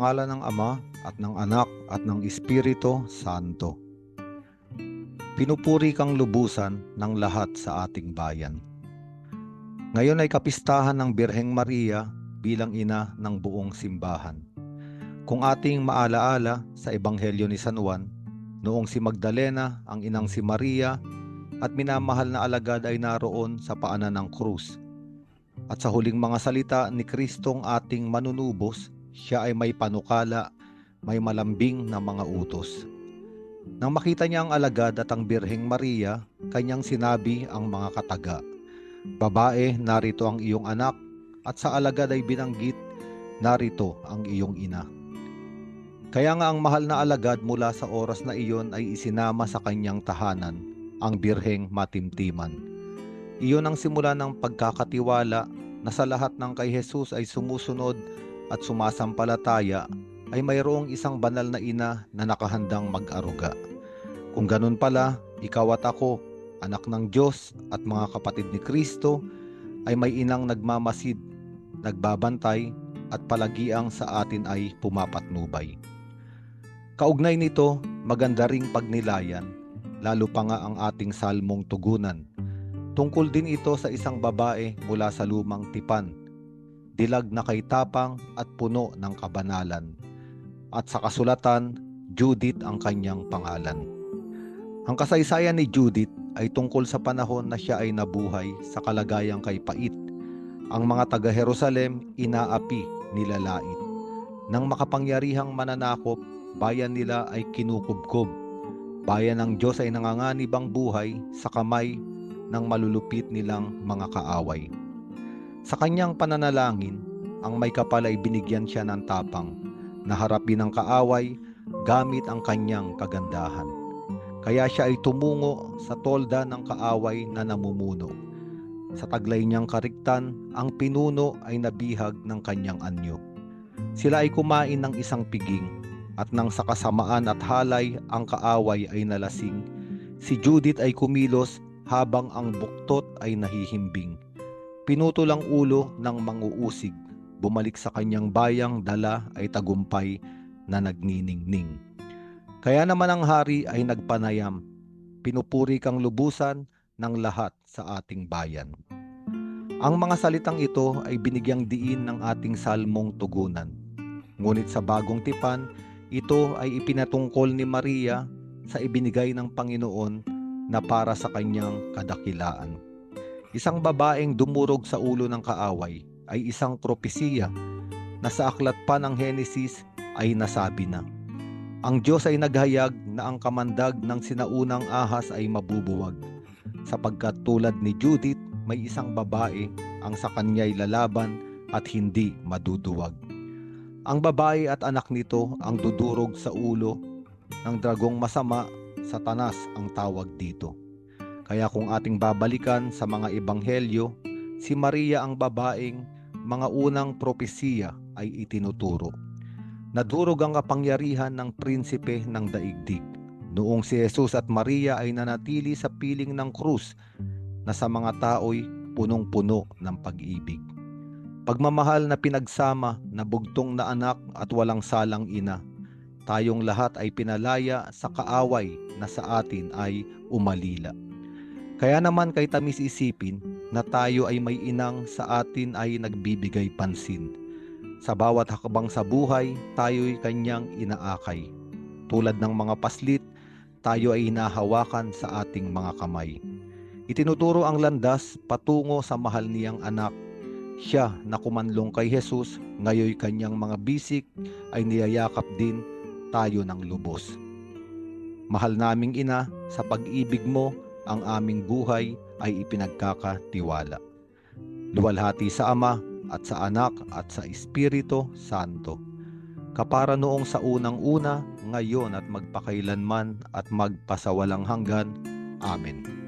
ngalan ng Ama at ng Anak at ng Espiritu Santo. Pinupuri kang lubusan ng lahat sa ating bayan. Ngayon ay kapistahan ng Birheng Maria bilang ina ng buong simbahan. Kung ating maalaala sa Ebanghelyo ni San Juan, noong si Magdalena, ang inang si Maria, at minamahal na alagad ay naroon sa paanan ng krus. At sa huling mga salita ni Kristong ating manunubos, siya ay may panukala, may malambing na mga utos. Nang makita niya ang alagad at ang Birheng Maria, kanyang sinabi ang mga kataga, Babae, narito ang iyong anak, at sa alagad ay binanggit, narito ang iyong ina. Kaya nga ang mahal na alagad mula sa oras na iyon ay isinama sa kanyang tahanan, ang Birheng Matimtiman. Iyon ang simula ng pagkakatiwala na sa lahat ng kay Jesus ay sumusunod at sumasampalataya ay mayroong isang banal na ina na nakahandang mag-aruga. Kung ganun pala, ikaw at ako, anak ng Diyos at mga kapatid ni Kristo, ay may inang nagmamasid, nagbabantay at palagiang sa atin ay pumapatnubay. Kaugnay nito, maganda ring pagnilayan, lalo pa nga ang ating salmong tugunan. Tungkol din ito sa isang babae mula sa lumang tipan, dilag na kay tapang at puno ng kabanalan. At sa kasulatan, Judith ang kanyang pangalan. Ang kasaysayan ni Judith ay tungkol sa panahon na siya ay nabuhay sa kalagayang kay pait. Ang mga taga Jerusalem inaapi nilalait. Nang makapangyarihang mananakop, bayan nila ay kinukubkob. Bayan ng Diyos ay nanganganib ang buhay sa kamay ng malulupit nilang mga kaaway. Sa kanyang pananalangin, ang may kapal ay binigyan siya ng tapang na harapin ang kaaway gamit ang kanyang kagandahan. Kaya siya ay tumungo sa tolda ng kaaway na namumuno. Sa taglay niyang kariktan, ang pinuno ay nabihag ng kanyang anyo. Sila ay kumain ng isang piging at nang sa kasamaan at halay ang kaaway ay nalasing, si Judith ay kumilos habang ang buktot ay nahihimbing. Pinutol ang ulo ng manguusig, bumalik sa kanyang bayang dala ay tagumpay na nagniningning. Kaya naman ang hari ay nagpanayam, pinupuri kang lubusan ng lahat sa ating bayan. Ang mga salitang ito ay binigyang diin ng ating salmong tugunan. Ngunit sa bagong tipan, ito ay ipinatungkol ni Maria sa ibinigay ng Panginoon na para sa kanyang kadakilaan. Isang babaeng dumurog sa ulo ng kaaway ay isang propesiya na sa aklat pa ng Henesis ay nasabi na. Ang Diyos ay naghayag na ang kamandag ng sinaunang ahas ay mabubuwag. Sapagkat tulad ni Judith, may isang babae ang sa kanya'y lalaban at hindi maduduwag. Ang babae at anak nito ang dudurog sa ulo ng dragong masama, satanas ang tawag dito. Kaya kung ating babalikan sa mga ebanghelyo, si Maria ang babaeng mga unang propesiya ay itinuturo. Nadurog ang kapangyarihan ng prinsipe ng daigdig. Noong si Jesus at Maria ay nanatili sa piling ng krus na sa mga tao'y punong-puno ng pag-ibig. Pagmamahal na pinagsama na bugtong na anak at walang salang ina, tayong lahat ay pinalaya sa kaaway na sa atin ay umalila. Kaya naman kay tamis isipin na tayo ay may inang sa atin ay nagbibigay pansin sa bawat hakbang sa buhay, tayo'y kanyang inaakay. Tulad ng mga paslit, tayo ay inahawakan sa ating mga kamay. Itinuturo ang landas patungo sa mahal niyang anak. Siya na kumanlong kay Jesus, ngayoy kanyang mga bisik ay niyayakap din tayo ng lubos. Mahal naming ina, sa pag-ibig mo, ang aming buhay ay ipinagkakatiwala. Luwalhati sa Ama, at sa Anak at sa Espiritu Santo. Kapara noong sa unang-una, ngayon at magpakailanman at magpasawalang hanggan. Amen.